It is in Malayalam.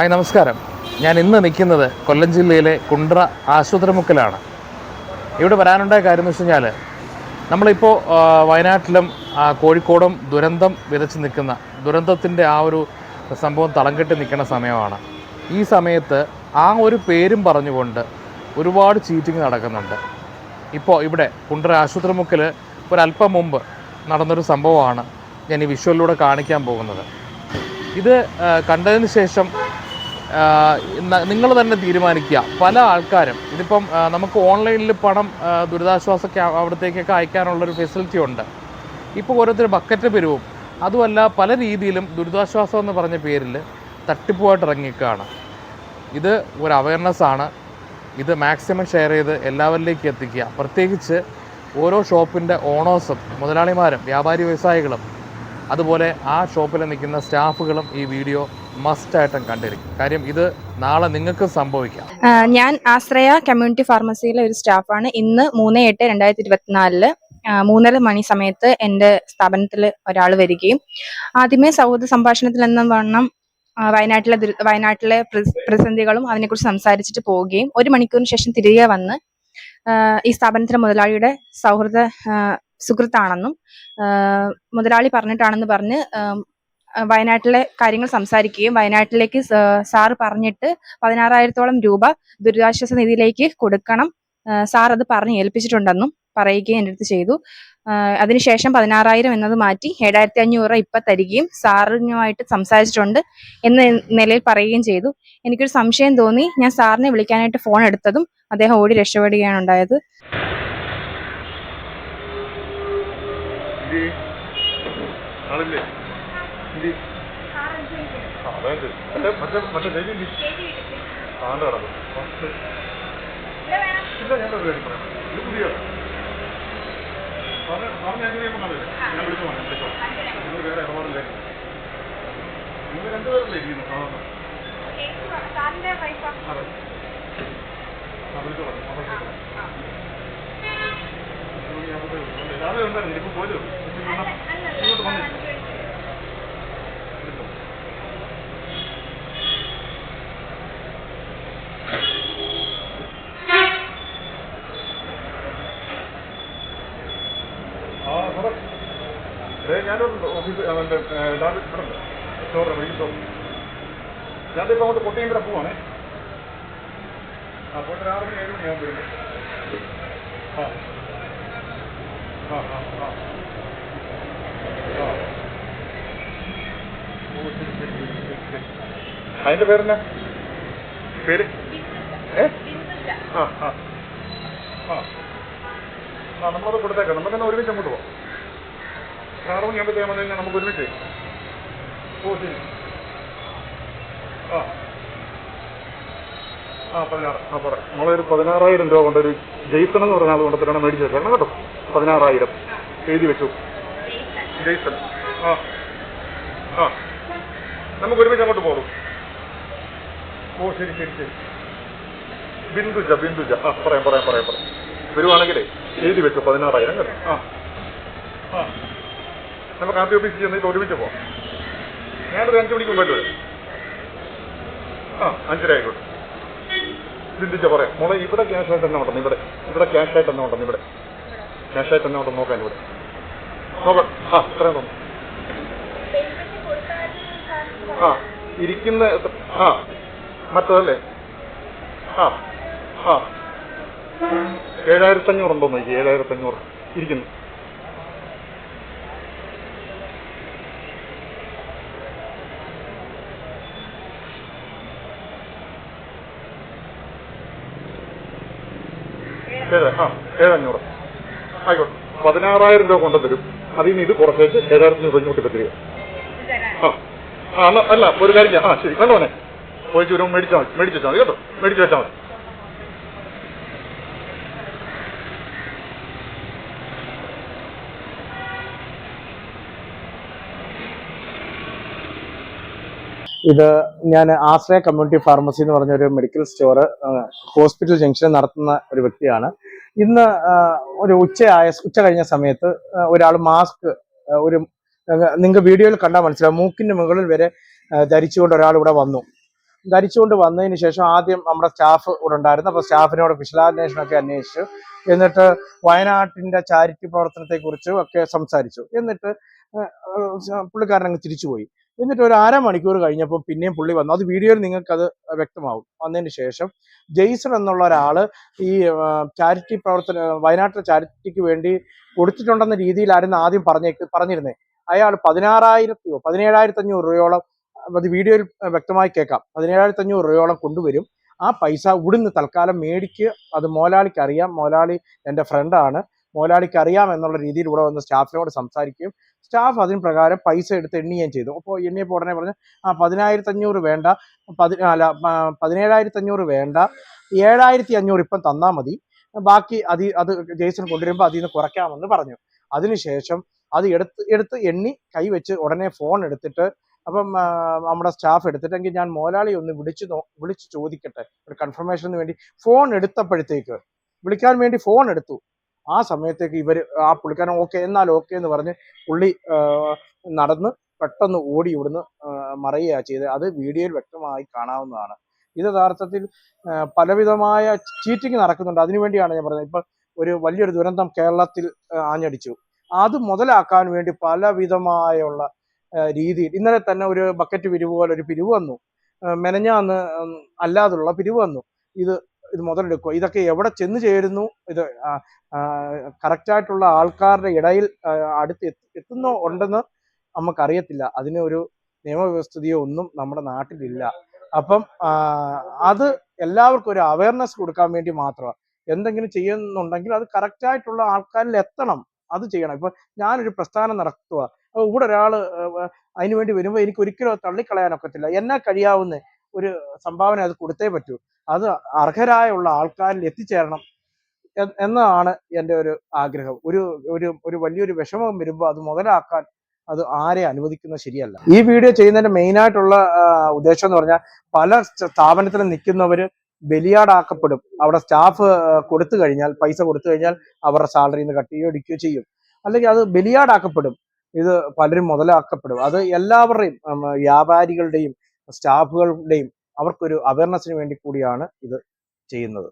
ഹായ് നമസ്കാരം. ഞാൻ ഇന്ന് നിൽക്കുന്നത് കൊല്ലം ജില്ലയിലെ കുണ്ട്ര ആശുപത്രിമുക്കിലാണ്. ഇവിടെ വരാനുണ്ടായ കാര്യം എന്ന് വെച്ച് കഴിഞ്ഞാൽ നമ്മളിപ്പോൾ വയനാട്ടിലും കോഴിക്കോടും ദുരന്തം വിതച്ച് നിൽക്കുന്ന ദുരന്തത്തിന്റെ ആ ഒരു സംഭവം തളം കെട്ടി നിൽക്കുന്ന സമയമാണ്. ഈ സമയത്ത് ആ ഒരു പേരും പറഞ്ഞുകൊണ്ട് ഒരുപാട് ചീറ്റിംഗ് നടക്കുന്നുണ്ട്. ഇപ്പോൾ ഇവിടെ കുണ്ട്ര ആശുപത്രിമുക്കിൽ ഒരല്പം മുമ്പ് നടന്നൊരു സംഭവമാണ് ഞാൻ ഈ വിഷ്വലിലൂടെ കാണിക്കാൻ പോകുന്നത്. ഇത് കണ്ടതിന് ശേഷം നിങ്ങൾ തന്നെ തീരുമാനിക്കുക. പല ആൾക്കാരും ഇതിപ്പം നമുക്ക് ഓൺലൈനിൽ പണം ദുരിതാശ്വാസ അവിടത്തേക്കൊക്കെ അയക്കാനുള്ളൊരു ഫെസിലിറ്റി ഉണ്ട്. ഇപ്പോൾ ഓരോരുത്തർ ബക്കറ്റ് പെരുവും. അതുമല്ല പല രീതിയിലും ദുരിതാശ്വാസം എന്ന് പറഞ്ഞ പേരിൽ തട്ടിപ്പുമായിട്ട് ഇറങ്ങിയേക്കാണ് ഇത് ഒരു അവയർനെസ് ആണ്. ഇത് മാക്സിമം ഷെയർ ചെയ്ത് എല്ലാവരിലേക്കും എത്തിക്കുക. പ്രത്യേകിച്ച് ഓരോ ഷോപ്പിന്റെ ഓണേഴ്സും മുതലാളിമാരും വ്യാപാരി വ്യവസായികളും അതുപോലെ ആ ഷോപ്പിൽ നിൽക്കുന്ന സ്റ്റാഫുകളും ഈ വീഡിയോ മസ്റ്റായിട്ടും കണ്ടിരിക്കും. കാര്യം ഇത് നാളെ നിങ്ങൾക്ക് സംഭവിക്കാം. ഞാൻ ആശ്രയ കമ്മ്യൂണിറ്റി ഫാർമസിയിലെ ഒരു സ്റ്റാഫാണ്. ഇന്ന് മൂന്ന് എട്ട് രണ്ടായിരത്തി ഇരുപത്തിനാലിൽ മൂന്നര മണി സമയത്ത് എന്റെ സ്ഥാപനത്തിൽ ഒരാൾ വരികയും ആദ്യമേ സൗഹൃദ സംഭാഷണത്തിൽ എന്ന വണ്ണം വയനാട്ടിലെ വയനാട്ടിലെ പ്രതിസന്ധികളും അതിനെക്കുറിച്ച് സംസാരിച്ചിട്ട് പോവുകയും ഒരു മണിക്കൂറിന് ശേഷം തിരികെ വന്ന് ഈ സ്ഥാപനത്തിലെ മുതലാളിയുടെ സൗഹൃദ സുഹൃത്താണെന്നും മുതലാളി പറഞ്ഞിട്ടാണെന്ന് പറഞ്ഞ് വയനാട്ടിലെ കാര്യങ്ങൾ സംസാരിക്കുകയും വയനാട്ടിലേക്ക് സാറ് പറഞ്ഞിട്ട് പതിനാറായിരത്തോളം രൂപ ദുരിതാശ്വാസ നിധിയിലേക്ക് കൊടുക്കണം. സാർ അത് പറഞ്ഞ് ഏൽപ്പിച്ചിട്ടുണ്ടെന്നും പറയുകയും എന്റെ അടുത്ത് ചെയ്തു. അതിനുശേഷം പതിനാറായിരം എന്നത് മാറ്റി ഏഴായിരത്തി അഞ്ഞൂറ് രൂപ ഇപ്പൊ തരികയും സാറിനുമായിട്ട് സംസാരിച്ചിട്ടുണ്ട് എന്ന നിലയിൽ പറയുകയും ചെയ്തു. എനിക്കൊരു സംശയം തോന്നി. ഞാൻ സാറിനെ വിളിക്കാനായിട്ട് ഫോൺ എടുത്തതും അദ്ദേഹം ഓടി രക്ഷപ്പെടുകയാണ് ഉണ്ടായത്. ഇരി. ആളില്ലേ? ആ, വേണ്ട. മറ്റേ- മറ്റേ- മറ്റേ ചേച്ചി ഇരി. ആണ്ട് കിടക്കും. ഇല്ല, ഞാൻ വെറുതെ എടുക്കാം. ഇത്. സാറിന് സാറിന് ഞാൻ? ഞാൻ വിളിച്ചു ഞാൻ വിളിച്ചു. നിങ്ങൾ വേറെ ഇടപാടില്ലേ? നിങ്ങൾ രണ്ടുപേരല്ലേ ഇരിക്കുന്നു സാധാരണ? അതെ. വിളിച്ചോളാം. ആ, വിളിച്ചോളാം. രാവിലെ ഉണ്ടായിരുന്നു ഇപ്പൊ പോയത് ഞാനൊരു ഓഫീസ് അവന്റെ സ്റ്റോറ് സ്റ്റോർ ഞാനിപ്പോൾ അങ്ങോട്ട് കൊട്ടിയും കൂടെ പോവാണേ ആ പോയിട്ട് രാവിലെ ഏഴ് മണിയാകുമ്പോൾ വരുന്നു ആ ആ ആ ആ ആ. ഓ, ശരി, ശരി, ശരി, ശരി, ശരി. അതിന്റെ പേരെന്നാ? പേര്? ഏ? ആ ആ. ആ. ആ നമ്മളത് കൊടുത്തേക്കാം. നമുക്ക് തന്നെ ഒരുമിച്ച് അങ്ങോട്ട് പോവാം. സാറും ഞാൻ പറ്റി വന്നു കഴിഞ്ഞാൽ നമുക്ക് ഒരുമിച്ച് ഓ ശരി. ആ. ആ പതിനാറ്. ആ പറ. നമ്മളൊരു പതിനാറായിരം രൂപ കൊണ്ടൊരു ജെയ്സൺ എന്ന് പറഞ്ഞ ആൾ തരണം മേടിച്ച് വെക്കണം കേട്ടോ? പതിനാറായിരം. എഴുതി വെച്ചു. ജെയ്സൺ. ആ. ആ. നമുക്ക് ഒരുമിച്ച് അങ്ങോട്ട് പോകും. ശരി ശരി ശരി ബിന്ദുജ ബിന്ദുജ. ആ പറയാം പറയാം പറയാം പറയാം. വരുവാണെങ്കിലേ എഴുതി വെച്ചു പതിനാറായിരം കേട്ടോ ആ ആ. നമുക്ക് ആദ്യ ഓഫീസിൽ ചെന്നിട്ട് ഒരുമിച്ച് പോവാം. ഞാനൊരു അഞ്ച് മണിക്ക് മുമ്പായിട്ട് വരും. ആ അഞ്ചര ആയിക്കോട്ടെ ബിന്ദുജ പറയാം. മോളെ ഇവിടെ ക്യാഷ് ആയിട്ട് തന്നെ ഉണ്ടെന്ന് ഇവിടെ? ഇവിടെ ക്യാഷ് ആയിട്ട് തന്നെ ഉണ്ടെന്ന് ഇവിടെ? ക്യാഷ് ആയിട്ട് തന്നെ ഉണ്ടെന്ന് നോക്കാൻ ഇവിടെ. നോക്കാം. ആ ഇത്രയും തോന്നുന്നു ആ ഇരിക്കുന്ന ആ മറ്റതല്ലേ? ആ ആ. ഏഴായിരത്തി അഞ്ഞൂറ് ഉണ്ടോ നോക്കി? ഏഴായിരത്തി അഞ്ഞൂറ് ഇരിക്കുന്നു ഏഴഞ്ഞൂറ്. ആയിക്കോട്ടെ. പതിനാറായിരം രൂപ കൊണ്ടു തരും. അതിൽ നിന്ന് ഇത് കുറച്ചേച്ച് ഏഴായിരത്തി ഇപ്പൊ തരിക. ആ ആ അല്ല ഒരു കാര്യം ആ ശരി. കണ്ടോനെ പോയിട്ട് ഒരു മേടിച്ചാൽ മതി മേടിച്ച് വെച്ചാൽ മതി കേട്ടോ? മേടിച്ച് വെച്ചാൽ മതി ഇത് ഞാൻ ആശ്രയ കമ്മ്യൂണിറ്റി ഫാർമസി എന്ന് പറഞ്ഞ ഒരു മെഡിക്കൽ സ്റ്റോർ ഹോസ്പിറ്റൽ ജംഗ്ഷനിൽ നടത്തുന്ന ഒരു വ്യക്തിയാണ്. ഇന്ന് ഒരു ഉച്ചയായ ഉച്ച കഴിഞ്ഞ സമയത്ത് ഒരാൾ മാസ്ക് ഒരു നിങ്ങൾക്ക് വീഡിയോയിൽ കണ്ടാൽ മനസ്സിലാവും. മൂക്കിന്റെ മുകളിൽ വരെ ധരിച്ചുകൊണ്ട് ഒരാൾ ഇവിടെ വന്നു. ധരിച്ചുകൊണ്ട് വന്നതിന് ശേഷം ആദ്യം നമ്മുടെ സ്റ്റാഫ് ഇവിടെ ഉണ്ടായിരുന്നു. അപ്പോൾ സ്റ്റാഫിനോട് വിശദാന്വേഷണമൊക്കെ അന്വേഷിച്ചു. എന്നിട്ട് വയനാട്ടിന്റെ ചാരിറ്റി പ്രവർത്തനത്തെ കുറിച്ചും ഒക്കെ സംസാരിച്ചു. എന്നിട്ട് പുള്ളിക്കാരൻ അങ്ങ് തിരിച്ചുപോയി. എന്നിട്ട് ഒരു അരമണിക്കൂർ കഴിഞ്ഞപ്പോൾ പിന്നെയും പുള്ളി വന്നു. അത് വീഡിയോയിൽ നിങ്ങൾക്ക് അത് വ്യക്തമാവും. വന്നതിന് ശേഷം ജെയ്സൺ എന്നുള്ള ഒരാൾ ഈ ചാരിറ്റി പ്രവർത്തന വയനാട്ടിലെ ചാരിറ്റിക്ക് വേണ്ടി കൊടുത്തിട്ടുണ്ടെന്ന രീതിയിലായിരുന്നു ആദ്യം പറഞ്ഞേക്ക് പറഞ്ഞിരുന്നത് അയാൾ പതിനാറായിരത്തിയോ പതിനേഴായിരത്തി അഞ്ഞൂറ് രൂപയോളം അത് വീഡിയോയിൽ വ്യക്തമായി കേൾക്കാം. പതിനേഴായിരത്തി അഞ്ഞൂറ് രൂപയോളം കൊണ്ടുവരും. ആ പൈസ ഇവിടുന്ന് തൽക്കാലം മേടിക്ക്. അത് മോലാളിക്ക് അറിയാം. മോലാളി എന്റെ ഫ്രണ്ടാണ് മോലാളിക്ക് അറിയാം എന്നുള്ള രീതിയിൽ ഇവിടെ വന്ന് സ്റ്റാഫിനോട് സംസാരിക്കുകയും സ്റ്റാഫ് അതിന് പ്രകാരം പൈസ എടുത്ത് എണ്ണുകയും ചെയ്തു. അപ്പോൾ എണ്ണിയപ്പോൾ ഉടനെ പറഞ്ഞു ആ പതിനായിരത്തി അഞ്ഞൂറ് വേണ്ട. പതി അല്ല പതിനേഴായിരത്തി അഞ്ഞൂറ് വേണ്ട. ഏഴായിരത്തി അഞ്ഞൂറ് ഇപ്പം തന്നാൽ മതി. ബാക്കി അതി അത് ജെയ്സൺ കൊണ്ടുവരുമ്പോൾ അതിൽ നിന്ന് കുറയ്ക്കാമെന്ന് പറഞ്ഞു. അതിനുശേഷം അത് എടുത്ത് എടുത്ത് എണ്ണി കൈവച്ച് ഉടനെ ഫോൺ എടുത്തിട്ട് അപ്പം നമ്മുടെ സ്റ്റാഫ് എടുത്തിട്ടെങ്കിൽ ഞാൻ മോലാളി ഒന്ന് വിളിച്ചു വിളിച്ച് ചോദിക്കട്ടെ. ഒരു കൺഫർമേഷന് വേണ്ടി ഫോൺ എടുത്തപ്പോഴത്തേക്ക് വിളിക്കാൻ വേണ്ടി ഫോൺ എടുത്തു. ആ സമയത്തേക്ക് ഇവർ ആ പുള്ളിക്കാരൻ ഓക്കെ എന്നാൽ ഓക്കെ എന്ന് പറഞ്ഞ് പുള്ളി നടന്ന് പെട്ടെന്ന് ഓടി ഇവിടുന്ന് മറയുകയാണ് ചെയ്തത്. അത് വീഡിയോയിൽ വ്യക്തമായി കാണാവുന്നതാണ്. ഇത് യഥാർത്ഥത്തിൽ പലവിധമായ ചീറ്റിംഗ് നടക്കുന്നുണ്ട്. അതിനുവേണ്ടിയാണ് ഞാൻ പറഞ്ഞത്. ഇപ്പം ഒരു വലിയൊരു ദുരന്തം കേരളത്തിൽ ആഞ്ഞടിച്ചു. അത് മുതലാക്കാൻ വേണ്ടി പലവിധമായുള്ള രീതിയിൽ. ഇന്നലെ തന്നെ ഒരു ബക്കറ്റ് പിരിവ് പോലെ ഒരു പിരിവ് വന്നു. മെനഞ്ഞ മെനഞ്ഞാന്ന് അല്ലാതുള്ള പിരിവ് വന്നു. ഇത് ഇത് മുതലെടുക്കുക. ഇതൊക്കെ എവിടെ ചെന്ന് ചേരുന്നു? ഇത് കറക്റ്റായിട്ടുള്ള ആൾക്കാരുടെ ഇടയിൽ അടുത്ത് എത്തി- എത്തുന്നോ ഉണ്ടെന്ന് നമുക്കറിയത്തില്ല. അതിന് ഒരു നിയമവ്യവസ്ഥയോ ഒന്നും നമ്മുടെ നാട്ടിലില്ല. അപ്പം അത് എല്ലാവർക്കും ഒരു അവയർനെസ് കൊടുക്കാൻ വേണ്ടി മാത്രമാണ്. എന്തെങ്കിലും ചെയ്യുന്നുണ്ടെങ്കിൽ അത് കറക്റ്റായിട്ടുള്ള ആൾക്കാരിൽ എത്തണം. അത് ചെയ്യണം. ഇപ്പൊ ഞാനൊരു പ്രസ്ഥാനം നടത്തുക ഇവിടെ ഒരാൾ അതിനു വേണ്ടി വരുമ്പോൾ എനിക്ക് ഒരിക്കലും തള്ളിക്കളയാനൊക്കത്തില്ല എന്നെ കഴിയാവുന്ന? ഒരു സംഭാവന അത് കൊടുത്തേ പറ്റൂ. അത് അർഹരായുള്ള ആൾക്കാരിൽ എത്തിച്ചേരണം എന്നതാണ് എന്റെ ഒരു ആഗ്രഹം. ഒരു ഒരു ഒരു വലിയൊരു വിഷമം വരുമ്പോൾ അത് മുതലാക്കാൻ അത് ആരെ അനുവദിക്കുന്ന ശരിയല്ല. ഈ വീഡിയോ ചെയ്യുന്നതിന്റെ മെയിൻ ആയിട്ടുള്ള ഉദ്ദേശം എന്ന് പറഞ്ഞാൽ പല സ്ഥാപനത്തിലും നിൽക്കുന്നവര് ബലിയാടാക്കപ്പെടും. അവിടെ സ്റ്റാഫ് കൊടുത്തു കഴിഞ്ഞാൽ പൈസ കൊടുത്തു കഴിഞ്ഞാൽ അവരുടെ സാലറിയിൽ നിന്ന് കട്ട് ചെയ്യുകയോ ചെയ്യും. അല്ലെങ്കിൽ അത് ബലിയാടാക്കപ്പെടും. ഇത് പലരും മുതലാക്കപ്പെടും. അത് എല്ലാവരുടെയും വ്യാപാരികളുടെയും സ്റ്റാഫുകളുടെയും അവർക്കൊരു അവയർനെസ്സിന് വേണ്ടി കൂടിയാണ് ഇത് ചെയ്യുന്നത്.